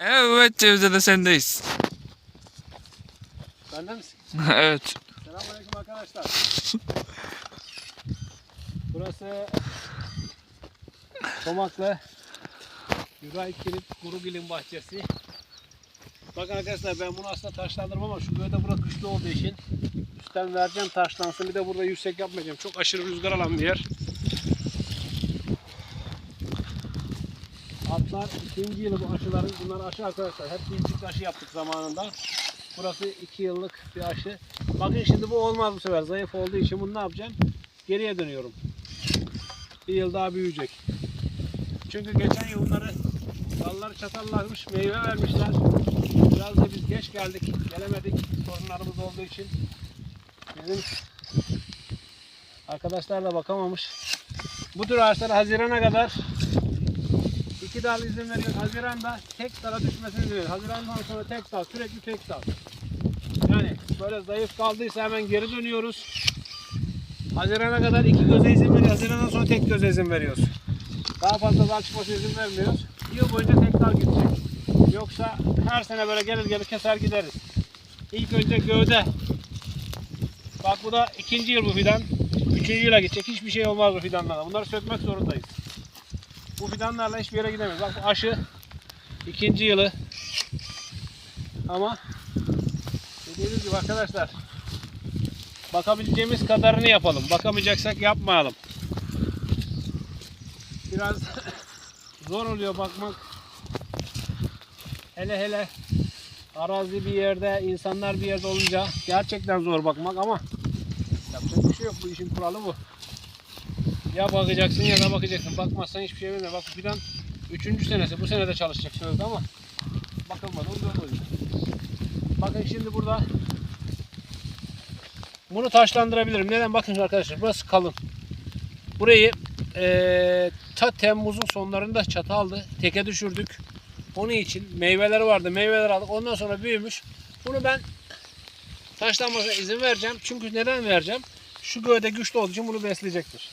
Evet Cevdet de sendeyiz. Bende misin? evet. Selamünaleyküm arkadaşlar. Burası Tomaklı Yuray Kilit Kurugil'in bahçesi. Bakın arkadaşlar ben bunu aslında taşlandırmam ama şu böyle burada güçlü olduğu için üstten vereceğim taşlansın. Bir de burada yüksek yapmayacağım. Çok aşırı rüzgar alan bir yer. Atlar ikinci yılı bu aşıların. Bunlar aşı arkadaşlar. Hep ilk aşı yaptık zamanında. Burası iki yıllık bir aşı. Bakın şimdi bu olmaz bu sefer. Zayıf olduğu için bunu ne yapacağım? Geriye dönüyorum. Bir yıl daha büyüyecek. Çünkü geçen yıl bunları dalları çatallarmış, meyve vermişler. Biraz da biz geç geldik, gelemedik sorunlarımız olduğu için. Bizim arkadaşlar da bakamamış. Bu tür ağaçlar Haziran'a kadar iki dal izin veriyor. Haziran'da tek dala düşmesini veriyor. Haziran'dan sonra tek dal, sürekli tek dal. Yani böyle zayıf kaldıysa hemen geri dönüyoruz. Haziran'a kadar iki göze izin veriyoruz. Haziran'dan sonra tek göze izin veriyoruz. Daha fazla dal çıkması izin vermiyoruz. Yıl boyunca tek dal gidecek. Yoksa her sene böyle gelir gelir keser gideriz. İlk önce gövde. Bak bu da ikinci yıl bu fidan. Üçüncü yıla gidecek. Hiçbir şey olmaz bu fidanlarla. Bunları sökmek zorundayız. Bu fidanlarla hiçbir yere gidemeyiz. Bak bu aşı ikinci yılı. Ama dediğimiz gibi arkadaşlar bakabileceğimiz kadarını yapalım. Bakamayacaksak yapmayalım. Biraz zor oluyor bakmak. Hele hele arazi bir yerde, insanlar bir yerde olunca gerçekten zor bakmak ama yapacak bir şey yok. Bu işin kuralı bu. Ya bakacaksın ya da bakacaksın. Bakmazsan hiçbir şey vermiyor. Bak fidan 3. senesi. Bu sene de çalışacak sözde ama bakılmadı. Ondan oluyor. Bakın şimdi burada bunu taşlandırabilirim. Neden? Bakın arkadaşlar burası kalın. Burayı eee ta Temmuz'un sonlarında çatı aldı. Teke düşürdük. Onun için meyveleri vardı. Meyveler aldık. Ondan sonra büyümüş. Bunu ben taşlanmasına izin vereceğim. Çünkü neden vereceğim? Şu gövde güçlü olduğu için bunu besleyecektir.